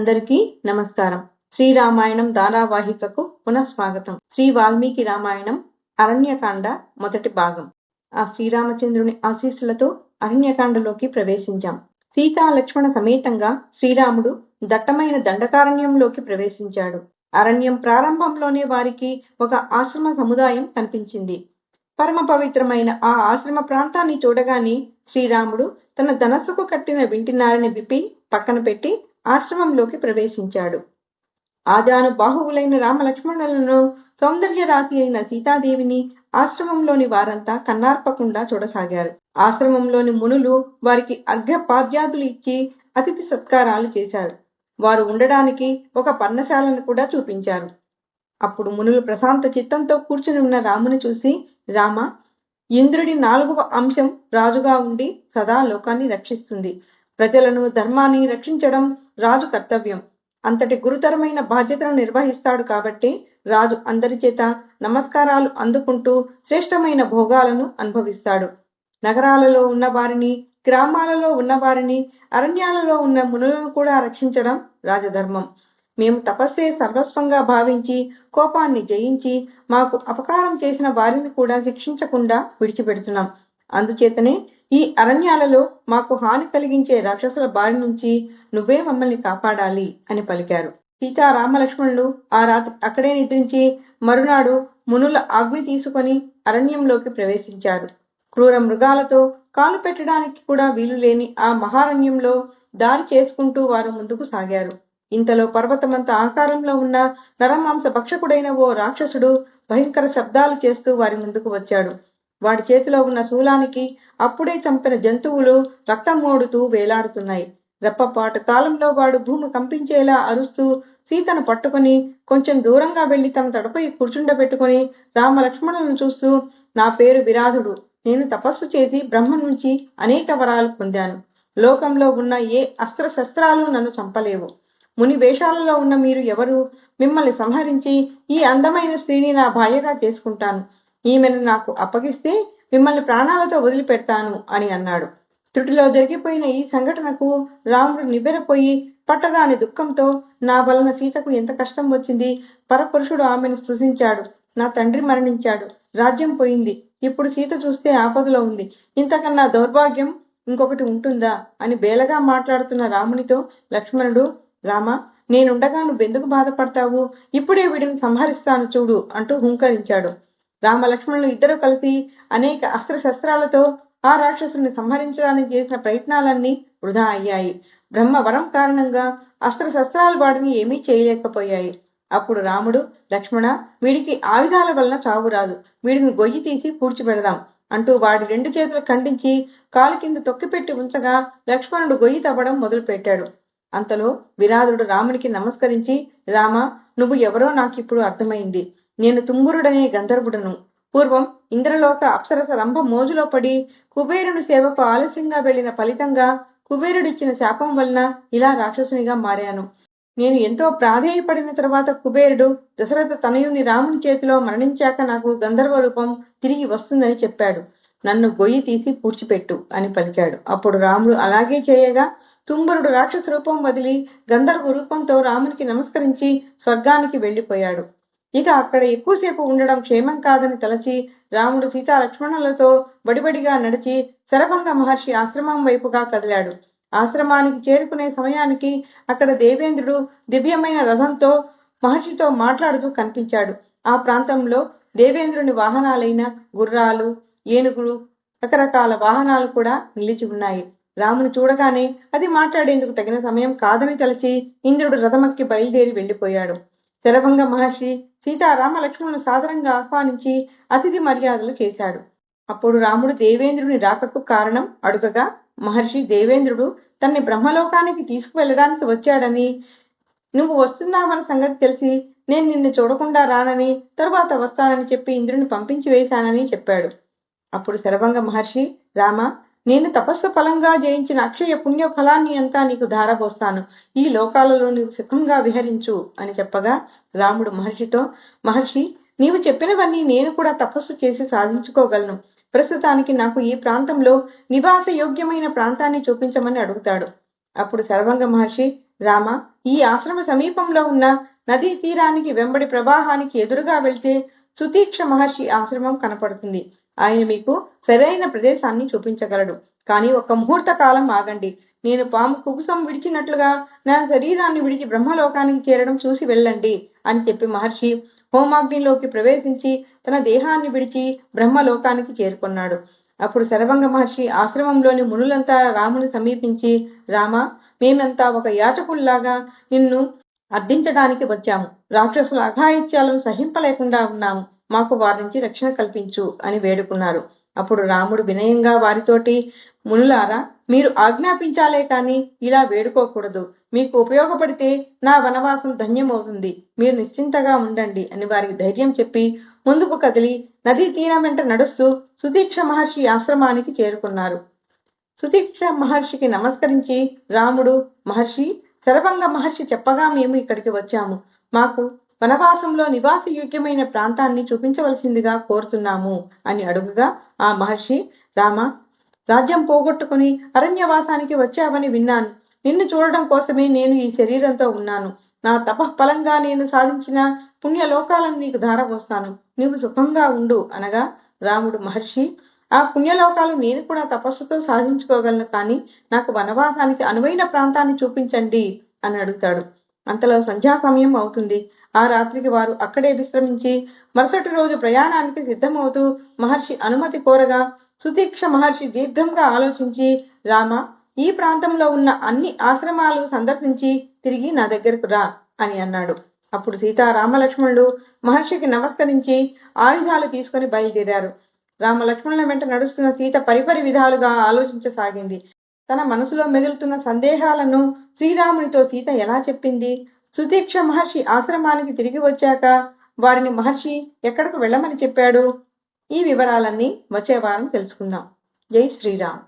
అందరికీ నమస్కారం. శ్రీరామాయణం ధారావాహికకు పునఃస్వాగతం. శ్రీ వాల్మీకి రామాయణం అరణ్యకాండ మొదటి భాగం. ఆ శ్రీరామచంద్రుని ఆశీస్సులతో అరణ్యకాండలోకి ప్రవేశించాం. సీతా లక్ష్మణ సమేతంగా శ్రీరాముడు దట్టమైన దండకారణ్యంలోకి ప్రవేశించాడు. అరణ్యం ప్రారంభంలోనే వారికి ఒక ఆశ్రమ సముదాయం కనిపించింది. పరమ పవిత్రమైన ఆ ఆశ్రమ ప్రాంతాన్ని చూడగానే శ్రీరాముడు తన ధనస్సుకు కట్టిన వింటినారని విప్పి పక్కన పెట్టి ఆశ్రమంలోకి ప్రవేశించాడు. ఆజాను బాహువులైన రామలక్ష్మణులను సౌందర్యరాశి అయిన సీతాదేవిని ఆశ్రమంలోని వారంతా కన్నార్పకుండా చూడసాగారు. ఆశ్రమంలోని మునులు వారికి అర్ఘ్యపాద్యాదులు ఇచ్చి అతిథి సత్కారాలు చేశారు. వారు ఉండడానికి ఒక పర్ణశాలను కూడా చూపించారు. అప్పుడు మునులు ప్రశాంత చిత్తంతో కూర్చుని ఉన్న రాముని చూసి రామ ఇంద్రుడి నాలుగవ అంశం రాజుగా ఉండి సదా లోకాన్ని రక్షిస్తుంది. ప్రజలను ధర్మాన్ని రక్షించడం రాజు కర్తవ్యం. అంతటి గురుతరమైన బాధ్యతను నిర్వహిస్తాడు కాబట్టి రాజు అందరి చేత నమస్కారాలు అందుకుంటూ శ్రేష్టమైన భోగాలను అనుభవిస్తాడు. నగరాలలో ఉన్న వారిని గ్రామాలలో ఉన్న వారిని అరణ్యాలలో ఉన్న మునులను కూడా రక్షించడం రాజధర్మం. మేము తపస్సే సర్వస్వంగా భావించి కోపాన్ని జయించి మాకు అపకారం చేసిన వారిని కూడా శిక్షించకుండా విడిచిపెడుతున్నాం. అందుచేతనే ఈ అరణ్యాలలో మాకు హాని కలిగించే రాక్షసుల బారి నుంచి నువ్వే మమ్మల్ని కాపాడాలి అని పలికారు. సీతారామలక్ష్మణులు ఆ రాత్రి అక్కడే నిద్రించి మరునాడు మునుల ఆజ్ఞ తీసుకొని అరణ్యంలోకి ప్రవేశించారు. క్రూర మృగాలతో కాలు పెట్టడానికి కూడా వీలు లేని ఆ మహారణ్యంలో దారి చేసుకుంటూ వారు ముందుకు సాగారు. ఇంతలో పర్వతమంత ఆకారంలో ఉన్న నరమాంస భక్షకుడైన ఓ రాక్షసుడు భయంకర శబ్దాలు చేస్తూ వారి ముందుకు వచ్చాడు. వాడి చేతిలో ఉన్న శూలానికి అప్పుడే చంపిన జంతువులు రక్తం మోడుతూ వేలాడుతున్నాయి. రెప్పపాటు కాలంలో వాడు భూమి కంపించేలా అరుస్తూ సీతను పట్టుకుని కొంచెం దూరంగా వెళ్ళి తన తడపై కూర్చుండబెట్టుకుని రామలక్ష్మణులను చూస్తూ నా పేరు విరాధుడు. నేను తపస్సు చేసి బ్రహ్మ నుంచి అనేక వరాలు పొందాను. లోకంలో ఉన్న ఏ అస్త్ర శస్త్రాలు నన్ను చంపలేవు. ముని వేషాలలో ఉన్న మీరు ఎవరు? మిమ్మల్ని సంహరించి ఈ అందమైన స్త్రీని నా భార్యగా చేసుకుంటాను. ఈమెను నాకు అప్పగిస్తే మిమ్మల్ని ప్రాణాలతో వదిలిపెడతాను అని అన్నాడు. త్రుటిలో జరిగిపోయిన ఈ సంఘటనకు రాముడు నివ్వెరపోయి పట్టరాని దుఃఖంతో నా వలన సీతకు ఎంత కష్టం వచ్చింది? పరపురుషుడు ఆమెను స్పృశించాడు నా తండ్రి మరణించాడు. రాజ్యం పోయింది. ఇప్పుడు సీత చూస్తే ఆపదలో ఉంది. ఇంతకన్నా దౌర్భాగ్యం ఇంకొకటి ఉంటుందా? అని బేలగా మాట్లాడుతున్న రామునితో లక్ష్మణుడు రామ నేనుండగా నువ్వెందుకు బాధపడతావు? ఇప్పుడే వీడిని సంహరిస్తాను చూడు అంటూ హుంకరించాడు. రామ లక్ష్మణులు ఇద్దరు కలిసి అనేక అస్త్ర శస్త్రాలతో ఆ రాక్షసుని సంహరించడానికి చేసిన ప్రయత్నాలన్నీ వృధా అయ్యాయి. బ్రహ్మ వరం కారణంగా అస్త్ర శస్త్రాలు వాడిని ఏమీ చేయలేకపోయాయి. అప్పుడు రాముడు లక్ష్మణ వీడికి ఆయుధాల వలన చావు రాదు. వీడిని గొయ్యి తీసి పూడ్చిపెడదాం అంటూ వాడి రెండు చేతులు ఖండించి కాలు కింద తొక్కిపెట్టి ఉంచగా లక్ష్మణుడు గొయ్యి తవ్వడం మొదలుపెట్టాడు. అంతలో విరాధుడు రామునికి నమస్కరించి రామ నువ్వు ఎవరో నాకిప్పుడు అర్థమైంది. నేను తుంగురుడనే గంధర్వుడను. పూర్వం ఇంద్రలోక అప్సరస రంభ మోజులో పడి కుబేరుని సేవకు ఆలస్యంగా వెళ్ళిన ఫలితంగా కుబేరుడిచ్చిన శాపం వలన ఇలా రాక్షసునిగా మారాను. నేను ఎంతో ప్రాధేయపడిన తర్వాత కుబేరుడు దశరథ తనయుని రాముని చేతిలో మరణించాక నాకు గంధర్వ రూపం తిరిగి వస్తుందని చెప్పాడు. నన్ను గొయ్యి తీసి పూడ్చిపెట్టు అని పలికాడు. అప్పుడు రాముడు అలాగే చేయగా తుంబరుడు రాక్షస రూపం వదిలి గంధర్వ రూపంతో రామునికి నమస్కరించి స్వర్గానికి వెళ్ళిపోయాడు ఇక అక్కడ ఎక్కువసేపు ఉండడం క్షేమం కాదని తలచి రాముడు సీతా లక్ష్మణులతో బడిబడిగా నడిచి శరభంగ మహర్షి ఆశ్రమం వైపుగా కదిలాడు. ఆశ్రమానికి చేరుకునే సమయానికి అక్కడ దేవేంద్రుడు దివ్యమైన రథంతో మహర్షితో మాట్లాడుతూ కనిపించాడు. ఆ ప్రాంతంలో దేవేంద్రుని వాహనాలైన గుర్రాలు ఏనుగులు రకరకాల వాహనాలు కూడా నిలిచి ఉన్నాయి. రాముని చూడగానే అది మాట్లాడేందుకు తగిన సమయం కాదని తలచి ఇంద్రుడు రథమక్కి బయలుదేరి వెళ్ళిపోయాడు శరభంగ మహర్షి సీతారామ లక్ష్మణులు సాదరంగా ఆహ్వానించి అతిథి మర్యాదలు చేశాడు. అప్పుడు రాముడు దేవేంద్రుని రాకకు కారణం అడుగగా మహర్షి దేవేంద్రుడు తన్ని బ్రహ్మలోకానికి తీసుకువెళ్ళడానికి వచ్చాడని నువ్వు వస్తున్నావన్న సంగతి తెలిసి నేను నిన్ను చూడకుండా రానని తరువాత వస్తానని చెప్పి ఇంద్రుని పంపించి వేశానని చెప్పాడు. అప్పుడు శరభంగ మహర్షి రామ నేను తపస్సు ఫలంగా జయించిన అక్షయ పుణ్య ఫలాన్ని అంతా నీకు ధారపోస్తాను ఈ లోకాలలో నీవు సుఖంగా విహరించు అని చెప్పగా రాముడు మహర్షితో మహర్షి నీవు చెప్పినవన్నీ నేను కూడా తపస్సు చేసి సాధించుకోగలను. ప్రస్తుతానికి నాకు ఈ ప్రాంతంలో నివాస యోగ్యమైన ప్రాంతాన్ని చూపించమని అడుగుతాడు. అప్పుడు సర్వంగ మహర్షి రామ ఈ ఆశ్రమ సమీపంలో ఉన్న నదీ తీరానికి వెంబడి ప్రవాహానికి ఎదురుగా వెళ్తే సుతీక్ష మహర్షి ఆశ్రమం కనపడుతుంది. ఆయన మీకు సరైన ప్రదేశాన్ని చూపించగలడు. కానీ ఒక ముహూర్త కాలం ఆగండి. నేను పాము కుకుసం విడిచినట్లుగా నా శరీరాన్ని విడిచి బ్రహ్మలోకానికి చేరడం చూసి వెళ్ళండి అని చెప్పి మహర్షి హోమాగ్నిలోకి ప్రవేశించి తన దేహాన్ని విడిచి బ్రహ్మలోకానికి చేరుకున్నాడు. అప్పుడు శరభంగ మహర్షి ఆశ్రమంలోని మునులంతా రాముని సమీపించి రామ మేమంతా ఒక యాచకుల్లాగా నిన్ను అర్థించడానికి వచ్చాము. రాక్షసుల అఘాయిత్యాలను సహింపలేకుండా ఉన్నాము. మాకు వారి నుంచి రక్షణ కల్పించు అని వేడుకున్నారు. అప్పుడు రాముడు వినయంగా వారితోటి మునులారా మీరు ఆజ్ఞాపించాలే కాని ఇలా వేడుకోకూడదు. మీకు ఉపయోగపడితే నా వనవాసం ధన్యమవుతుంది. మీరు నిశ్చింతగా ఉండండి అని వారికి ధైర్యం చెప్పి ముందుకు కదిలి నదీ తీరం వెంట నడుస్తూ సుదీక్ష మహర్షి ఆశ్రమానికి చేరుకున్నారు. సుదీక్ష మహర్షికి నమస్కరించి రాముడు మహర్షి శరభంగ మహర్షి చెప్పగా మేము ఇక్కడికి వచ్చాము. మాకు వనవాసంలో నివాసయోగ్యమైన ప్రాంతాన్ని చూపించవలసిందిగా కోరుతున్నాము అని అడుగుగా ఆ మహర్షి రామ రాజ్యం పోగొట్టుకుని అరణ్యవాసానికి వచ్చావని విన్నాను. నిన్ను చూడడం కోసమే నేను ఈ శరీరంతో ఉన్నాను. నా తపఃఫలంగా నేను సాధించిన పుణ్యలోకాలను నీకు ధారపోస్తాను. నీవు సుఖంగా ఉండు అనగా రాముడు మహర్షి ఆ పుణ్యలోకాలు నేను కూడా తపస్సుతో సాధించుకోగలను కానీ నాకు వనవాసానికి అనువైన ప్రాంతాన్ని చూపించండి అని అడుగుతాడు. అంతలో సంధ్యా సమయం అవుతుంది. ఆ రాత్రికి వారు అక్కడే విశ్రమించి మరుసటి రోజు ప్రయాణానికి సిద్ధమవుతూ మహర్షి అనుమతి కోరగా సుతీక్ష మహర్షి దీర్ఘంగా ఆలోచించి రామ ఈ ప్రాంతంలో ఉన్న అన్ని ఆశ్రమాలు సందర్శించి తిరిగి నా దగ్గరకు రా అని అన్నాడు. అప్పుడు సీతారామలక్ష్మణులు మహర్షికి నమస్కరించి ఆయుధాలు తీసుకుని బయలుదేరారు. రామలక్ష్మణుల వెంట నడుస్తున్న సీత పరిపరి విధాలుగా ఆలోచించసాగింది. తన మనసులో మెదులుతున్న సందేహాలను శ్రీరామునితో సీత ఎలా చెప్పింది? సుతీక్ష మహర్షి ఆశ్రమానికి తిరిగి వచ్చాక వారిని మహర్షి ఎక్కడకు వెళ్ళమని చెప్పాడు? ఈ వివరాలన్నీ వచ్చే వారం తెలుసుకుందాం. జై శ్రీరామ్.